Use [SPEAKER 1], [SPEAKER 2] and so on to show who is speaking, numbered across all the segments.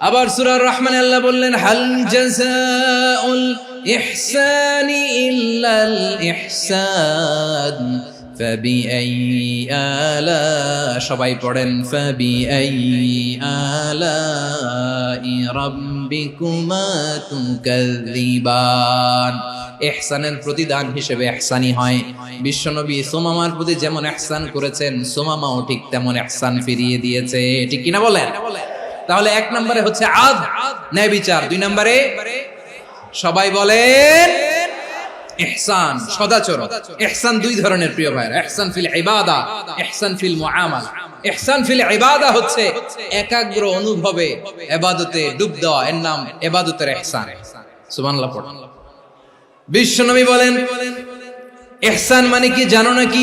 [SPEAKER 1] আবার সূরা রহমান আল্লাহ বললেন হাল জাযাউল ইহসানি ইল্লাল ইহসান। সবাই পড়েন ফাবিআই আলা এহসানের প্রতিদান হিসেবে এহসানি হয়। বিশ্বনবী সোমামার প্রতি যেমন এহসান করেছেন, সোমামাও ঠিক তেমন এহসান ফিরিয়ে দিয়েছে। ঠিক কিনা বলেন? তাহলে এক নম্বরে হচ্ছে আদ ন্যায় বিচার দুই নম্বরে সবাই বলেন ইহসান, সদাচরণ। ইহসান দুই ধরনের প্রিয় ভাইরা ইহসান ফিল ইবাদা, ইহসান ফিল মুআমালা। ফিল ইবাদা হচ্ছে একাগ্র অনুভবে ইবাদতে ডুব দেওয়া। এর নাম ইবাদতের ইহসান। সুবহানাল্লাহ পড়ুন বিশ্বনবী বলেন, ইহসান মানে কি জানো নাকি?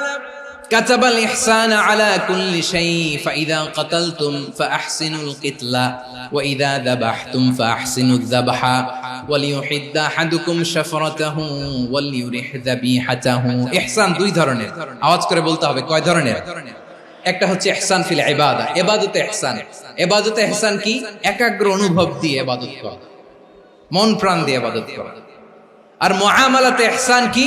[SPEAKER 1] كتب الإحسان على كل شيء فإذا قتلتم فأحسنوا القتلة وإذا ذبحتم فأحسنوا الذبح وليحد أحدكم شفرته وليرح ذبيحته إحسان দুই ধরনের আওয়াজ করে বলতে হবে কয় ধরনের একটা হচ্ছে ইহসান ফিল ইবাদা ইবাদতে ইহসান ইবাদতে ইহসান কি একাগ্র অনুভব দিয়ে ইবাদত করা মন প্রাণ দিয়ে ইবাদত করা আর মুআমালাতে ইহসান কি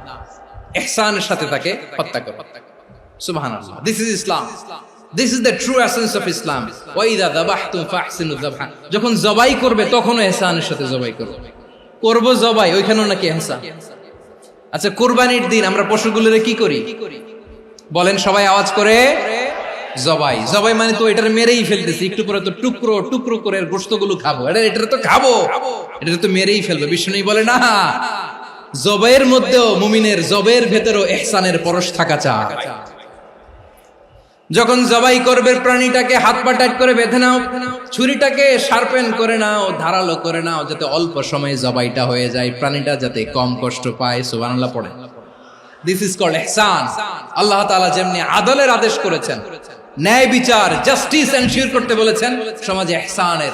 [SPEAKER 1] এহসানের সাথে তাকে হত্যা করো। সুবহানাল্লাহ। This is Islam this is the true essence of Islam ওয়াইদা যাবাহতুম ফাহসিনু যাবহা। যখন জবাই করবে, তখনও এহসানের সাথে জবাই করো করব জবাই, ওইখানেও নাকি এহসান। আচ্ছা কুরবানির দিন আমরা পশুগুলোরে কি করি? বলেন, সবাই আওয়াজ করে, জবাই। জবাই মানে তো এটার মেরেই ফেলতেছি। একটু পরে তো টুকরো টুকরো করে গোস্তগুলো খাব। এটা এটা তো খাব। এটা তো মেরেই ফেলবে। বিষ্ণু বলে, না জবের মধ্যেও মুমিনের জবের ভেতরেও এহসানের পরশ থাকা চায় যখন জবাই করবে, প্রাণীটাকে হাত পা টাইট করে বেঁধে নাও, ছুরিটাকে শার্পেন করে নাও, ধারালো করে নাও, যাতে অল্প সময়ে জবাইটা হয়ে যায়, প্রাণীটা যাতে কম কষ্ট পায়, সুবহানাল্লাহ পড়ে। দিস ইজ কল্ড ইহসান আল্লাহ তাআলা যেমনি আদলের আদেশ করেছেন, ন্যায় বিচার জাস্টিস এনশিওর করতে বলেছেন, সমাজে ইহসানের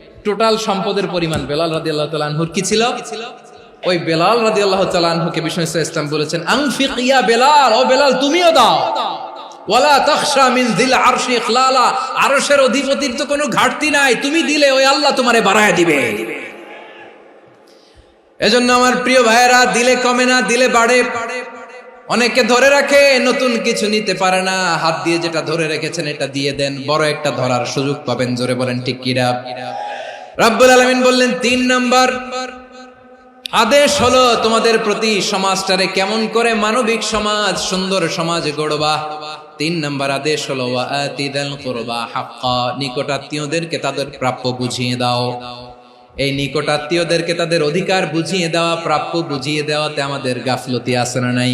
[SPEAKER 1] টোটাল সম্পদের পরিমাণ বেলাল রাদি আল্লাহ তালানহুর কি ছিল? ওই বেলাল রাদি আল্লাহ তালানহুকে বিষ্ণু ইসলাম বলেছেন, আংফিক ইয়া বেলাল, ও বেলাল, তুমিও দাও। নতুন কিছু নিতে পারে না, হাত দিয়ে যেটা ধরে রেখেছেন, এটা দিয়ে দেন। বড় একটা ধরার সুযোগ পাবেন, জোরে বলেন, ঠিক কিরা রাব্বুল আলামিন বললেন, তিন নাম্বার, আদেশ হলো তোমাদের প্রতি সমাজটারে কেমন করে মানবিক সমাজ, সুন্দর সমাজ গড়বা। তিন নম্বর আদেশ হলো কুরবা হাক্কা, নিকটাত্মীয়দেরকে তাদের প্রাপ্য বুঝিয়ে দাও। এই নিকটাত্মীয়দেরকে তাদের অধিকার বুঝিয়ে দেওয়া, প্রাপ্য বুঝিয়ে দেওয়াতে আমাদের গাফলতি আছে না নাই?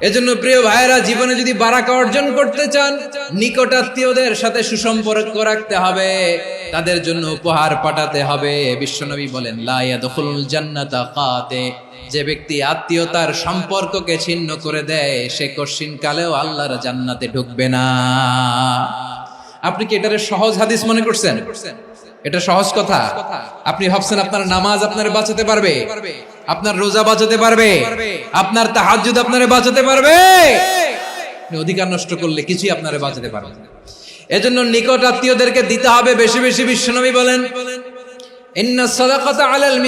[SPEAKER 1] এজন্য প্রিয় ভাইরা জীবনে যদি বারাকা অর্জন করতে চান, নিকটাত্মীয়দের সাথে সুসম্পর্ক রাখতে হবে। তাদের জন্য উপহার পাঠাতে হবে। বিশ্বনবী বলেন লাইয়াদুল জান্নাতা কাতে। যে ব্যক্তি আত্মীয়তার সম্পর্ককে ছিন্ন করে দেয়, সে কশিন কালেও আল্লাহর জান্নাতে ঢুকবে না। আপনি কি এটারে সহজ হাদিস মনে করছেন? এটা সহজ কথা। আপনি ভাবছেন আপনার নামাজ আপনার বাঁচাতে পারবে। আপনার রোজা বাঁচাতে পারবে। আপনার তাহাজুদ আপনারে বাঁচাতে পারবে। অধিকার নষ্ট করলে কিছুই আপনারে বাঁচাতে পারবে এজন্য নিকট আত্মীয়দেরকে দিতে হবে বেশি বেশি বিশ্বনবী বলেন ইন্না আলাল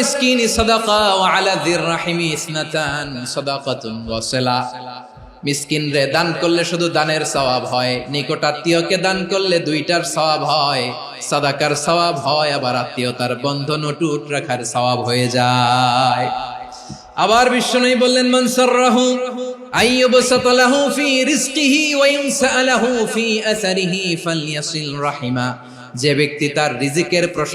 [SPEAKER 1] রে দান করলে শুধু দানের সওয়াব হয় নিকট আত্মীয়কে দান করলে দুইটার সওয়াব হয়। সাদাকার সওয়াব হয়, আবার আত্মীয়তার বন্ধন অটুট রাখার সওয়াব হয়ে যায়। আবার বিষ্ণু বললেন আইয়ুবসাত আসারিহি ফালইয়াসিল রাহিমা। যে ব্যক্তি তার রিজিকের প্রশ